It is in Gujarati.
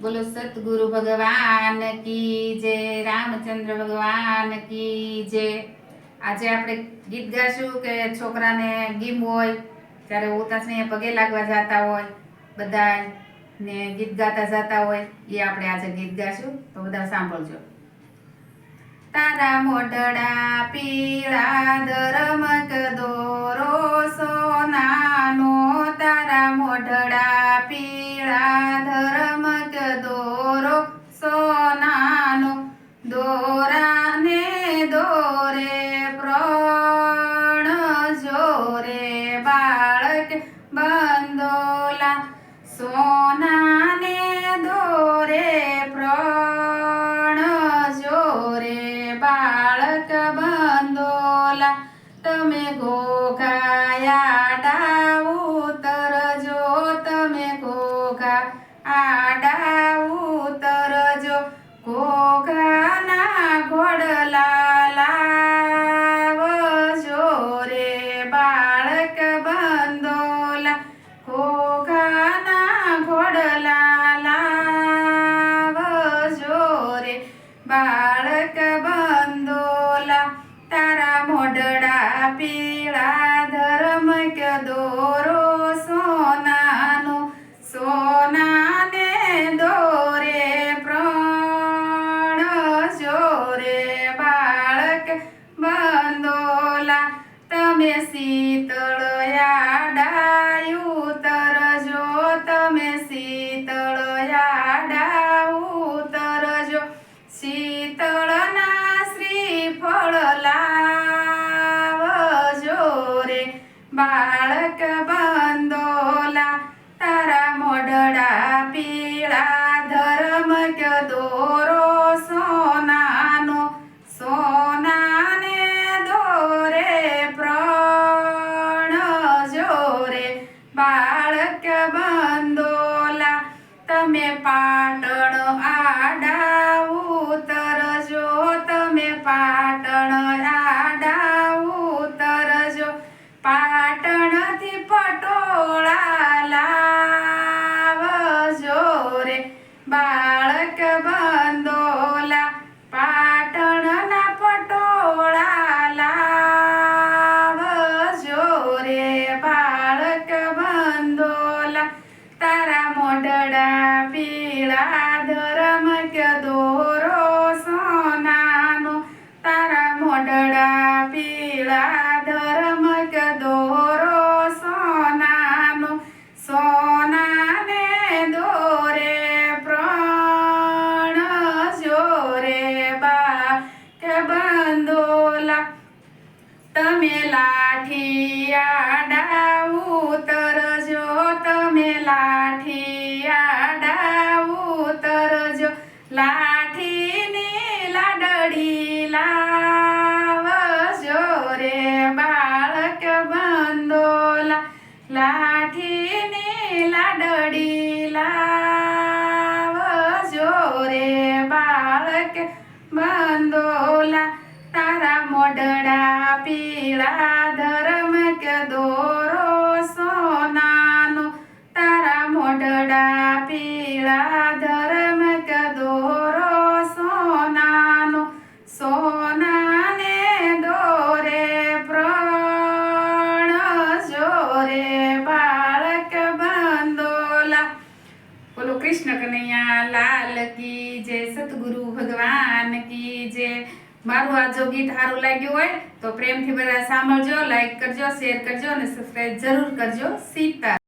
બોલો સતગુરુ ભગવાન કી જય, રામચંદ્ર ભગવાન કી જય. આજે આપણે ગીત ગાશું કે છોકરાને ગીમ હોય ત્યારે ઉતાસને પગે લાગવા જતા હોય બધા ને ગીત ગાતા જતા હોય, એ આપણે આજે ગીત ગાશું. તો બધા સાંભળજો. તારા મોઢડા પીળા ધરમક દોરો બાળક બંદોલા સોનાને દોરે પ્રણ જોરે બાળક બંદોલા તમે ઘોઘાયા બાળક બંદોલા તારા મોઢડા પીળા ધર્મ કે દોરો. બાળક બંદોલા, તારા મોઢડા પીળા ધર્મ કે દોરો સોનાનો? સોનાને દોરે પ્રણ જોરે. બાળક બંદોલા, તમે પાટણ બાળક બંદોલા પાટણના પટોળા લાવજો રે બાળક બંદોલા તારા મોઢડા પીળા ધરમ કે દોરો બંદોલા તમે લાઠી આડા ઉતરજો, તમે લાઠી આડા ઉતરજો. લાઠીની લાડડી લાવજો રે બાળક બંદોલા લાઠીની લાડડી લાવજો રે બાળક બંદોલા તારા મોઢડા પીળા ધરમ કે દોરો કૃષ્ણ કનૈયા, લાલ કી જય સતગુરુ ભગવાન કી જય. મારું આ જો ગીત સારું લાગ્યું હોય તો પ્રેમથી બધા સાંભળજો લાઈક કરજો શેર કરજો અને સબસ્ક્રાઈબ જરૂર કરજો. સીતા.